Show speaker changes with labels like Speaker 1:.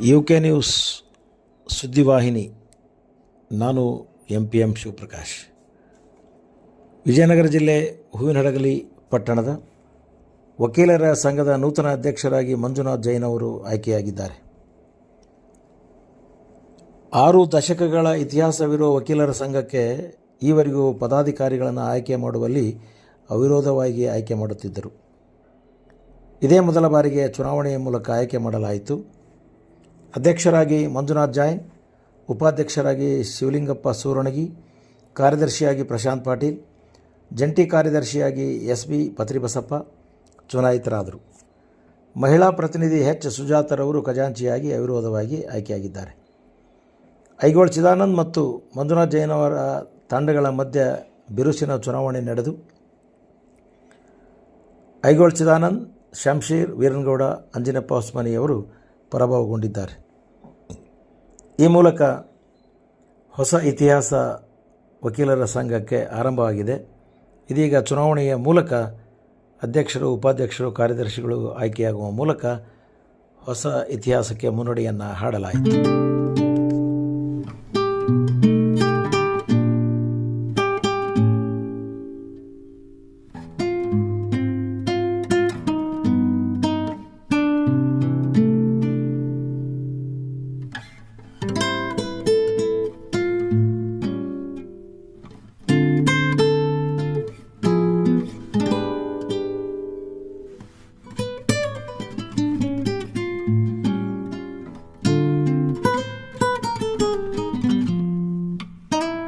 Speaker 1: U K news ಸುದ್ದಿವಾಹಿನಿ. ನಾನು M P M Shivaprakash. Vijayanagara ಜಿಲ್ಲೆ ಹೂವಿನಹಡಗಲಿ ಪಟ್ಟಣದ ವಕೀಲರ ಸಂಘದ ನೂತನ ಅಧ್ಯಕ್ಷರಾಗಿ ಮಂಜುನಾಥ್ ಜೈನ್ ಅವರು ಆಯ್ಕೆಯಾಗಿದ್ದಾರೆ. ಆರು ದಶಕಗಳ ಇತಿಹಾಸವಿರುವ ವಕೀಲರ ಸಂಘಕ್ಕೆ ಈವರೆಗೂ ಪದಾಧಿಕಾರಿಗಳನ್ನು ಆಯ್ಕೆ ಮಾಡುವಲ್ಲಿ ಅವಿರೋಧವಾಗಿ ಆಯ್ಕೆ ಮಾಡುತ್ತಿದ್ದರು. ಇದೇ ಮೊದಲ ಬಾರಿಗೆ ಚುನಾವಣೆಯ ಮೂಲಕ ಆಯ್ಕೆ ಮಾಡಲಾಯಿತು. ಅಧ್ಯಕ್ಷರಾಗಿ ಮಂಜುನಾಥ್ ಜೈನ್ ಉಪಾಧ್ಯಕ್ಷರಾಗಿ ಶಿವಲಿಂಗಪ್ಪ ಸೂರಣಗಿ ಕಾರ್ಯದರ್ಶಿಯಾಗಿ ಪ್ರಶಾಂತ್ ಪಾಟೀಲ್, ಜಂಟಿ ಕಾರ್ಯದರ್ಶಿಯಾಗಿ ಎಸ್ ಬಿ ಪತ್ರಿಬಸಪ್ಪ ಚುನಾಯಿತರಾದರು. ಮಹಿಳಾ ಪ್ರತಿನಿಧಿ ಎಚ್ ಸುಜಾತರವರು ಖಜಾಂಚಿಯಾಗಿ ಅವಿರೋಧವಾಗಿ ಆಯ್ಕೆಯಾಗಿದ್ದಾರೆ. ಐಗೋಳ್ ಚಿದಾನಂದ್ ಮತ್ತು ಮಂಜುನಾಥ್ ಜೈನ್ ಅವರ ತಂಡಗಳ ಮಧ್ಯೆ ಬಿರುಸಿನ ಚುನಾವಣೆ ನಡೆದು, ಐಗೋಳ್ ಚಿದಾನಂದ್, ಶಂಶೀರ್, ವೀರನಗೌಡ, ಅಂಜಿನಪ್ಪ ಹೊಸ್ಮನಿಯವರು ಪರಾಭವಗೊಂಡಿದ್ದಾರೆ. ಈ ಮೂಲಕ ಹೊಸ ಇತಿಹಾಸ ವಕೀಲರ ಸಂಘಕ್ಕೆ ಆರಂಭವಾಗಿದೆ. ಇದೀಗ ಚುನಾವಣೆಯ ಮೂಲಕ ಅಧ್ಯಕ್ಷರು, ಉಪಾಧ್ಯಕ್ಷರು, ಕಾರ್ಯದರ್ಶಿಗಳು ಆಯ್ಕೆಯಾಗುವ ಮೂಲಕ ಹೊಸ ಇತಿಹಾಸಕ್ಕೆ ಮುನ್ನಡಿಯನ್ನು ಹಾಡಲಾಯಿತು.